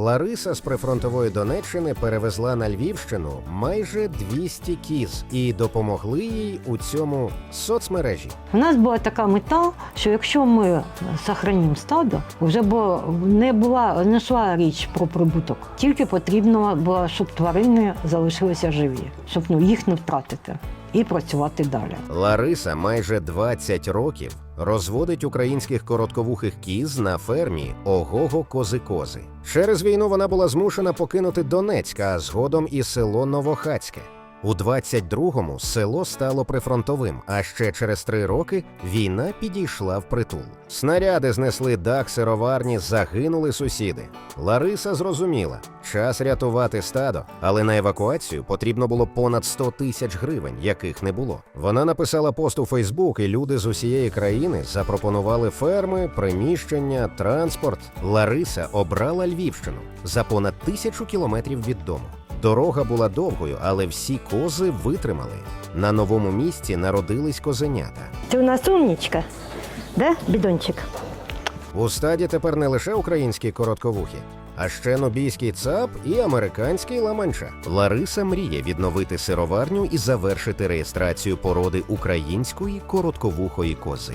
Лариса з прифронтової Донеччини перевезла на Львівщину майже 200 кіз і допомогли їй у цьому соцмережі. У нас була така мета, що якщо ми сохранимо стадо, вже не була не йшла річ про прибуток. Тільки потрібно було, щоб тварини залишилися живі, щоб ну, їх не втратити і працювати далі. Лариса майже 20 років розводить українських коротковухих кіз на фермі Огого Кози-Кози. Через війну вона була змушена покинути Донецьк, а згодом і село Новохацьке. У 22-му село стало прифронтовим, а ще через три роки війна підійшла в притул. Снаряди знесли дах сироварні, загинули сусіди. Лариса зрозуміла, час рятувати стадо, але на евакуацію потрібно було понад 100 тисяч гривень, яких не було. Вона написала пост у Фейсбук, і люди з усієї країни запропонували ферми, приміщення, транспорт. Лариса обрала Львівщину за понад тисячу кілометрів від дому. Дорога була довгою, але всі кози витримали. На новому місці народились козенята. Це у нас умнічка, да, бідончик? У стаді тепер не лише українські коротковухи, а ще нобійський цап і американський ламанча. Лариса мріє відновити сироварню і завершити реєстрацію породи української коротковухої кози.